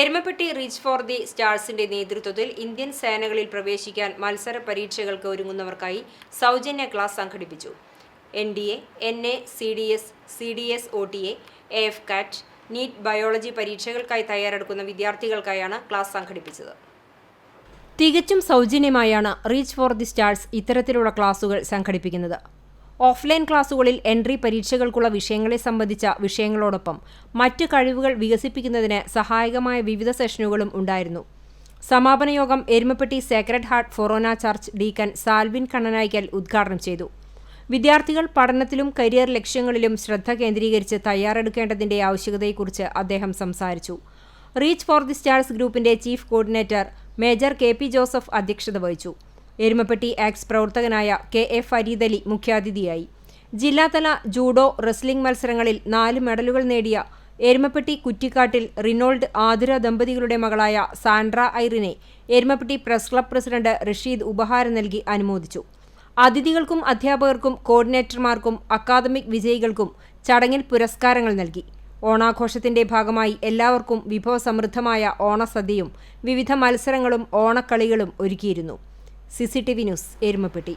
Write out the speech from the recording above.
Erumapetty reach for the സ്റ്റാർസിന്റെ നേതൃത്വത്തിൽ Indian സേനകളിൽ പ്രവേശിക്കാൻ മത്സര പരീക്ഷകൾക്ക് ഒരുങ്ങുന്നവർക്കായി സൗജന്യ ക്ലാസ് സംഘടിപ്പിച്ചു. N D A N A C D S C D S O T A F CAT NEET biology പരീക്ഷകൾക്കായി തയ്യാറെടുക്കുന്ന വിദ്യാർത്ഥികൾക്കായാണ് ക്ലാസ് സംഘടിപ്പിച്ചത്. തികച്ചും സൗജന്യമായാണ് റീച്ച് ഫോർ ദി സ്റ്റാർസ് ഇത്തരത്തിലുള്ള ക്ലാസുകൾ സംഘടിപ്പിക്കുന്നത്. ഓഫ്ലൈൻ ക്ലാസുകളിൽ എൻട്രി പരീക്ഷകൾക്കുള്ള വിഷയങ്ങളെ സംബന്ധിച്ച വിഷയങ്ങളോടൊപ്പം മറ്റ് കഴിവുകൾ വികസിപ്പിക്കുന്നതിന് സഹായകമായ വിവിധ സെഷനുകളും ഉണ്ടായിരുന്നു. സമാപന യോഗം Erumapetty Sacred Heart forane church deacon Salvin Kannanaikkal ഉദ്ഘാടനം ചെയ്തു. വിദ്യാർത്ഥികൾ പഠനത്തിലും കരിയർ ലക്ഷ്യങ്ങളിലും ശ്രദ്ധ കേന്ദ്രീകരിച്ച് തയ്യാറെടുക്കേണ്ടതിന്റെ ആവശ്യകതയെക്കുറിച്ച് അദ്ദേഹം സംസാരിച്ചു. റീച്ച് ഫോർ ദി സ്റ്റാർസ് ഗ്രൂപ്പിന്റെ chief coordinator major K P Joseph അധ്യക്ഷത വഹിച്ചു. എരുമപ്പെട്ടി ആക്സ് പ്രവർത്തകനായ കെ എ ഫരീദ് അലി മുഖ്യാതിഥിയായി. ജില്ലാതല ജൂഡോ റെസ്ലിംഗ് മത്സരങ്ങളിൽ നാല് മെഡലുകൾ നേടിയ എരുമപ്പെട്ടി കുറ്റിക്കാട്ടിൽ റിനോൾഡ് ആതിര ദമ്പതികളുടെ മകളായ Sandra ഐറിനെ Erumapetty press club president Rasheed ഉപഹാരം നൽകി അനുമോദിച്ചു. അതിഥികൾക്കും അധ്യാപകർക്കും കോർഡിനേറ്റർമാർക്കും അക്കാദമിക് വിജയികൾക്കും ചടങ്ങിൽ പുരസ്കാരങ്ങൾ നൽകി. ഓണാഘോഷത്തിന്റെ ഭാഗമായി എല്ലാവർക്കും വിഭവസമൃദ്ധമായ ഓണസദ്യയും വിവിധ മത്സരങ്ങളും ഓണക്കളികളും ഒരുക്കിയിരുന്നു. C C T V news Erumapetty.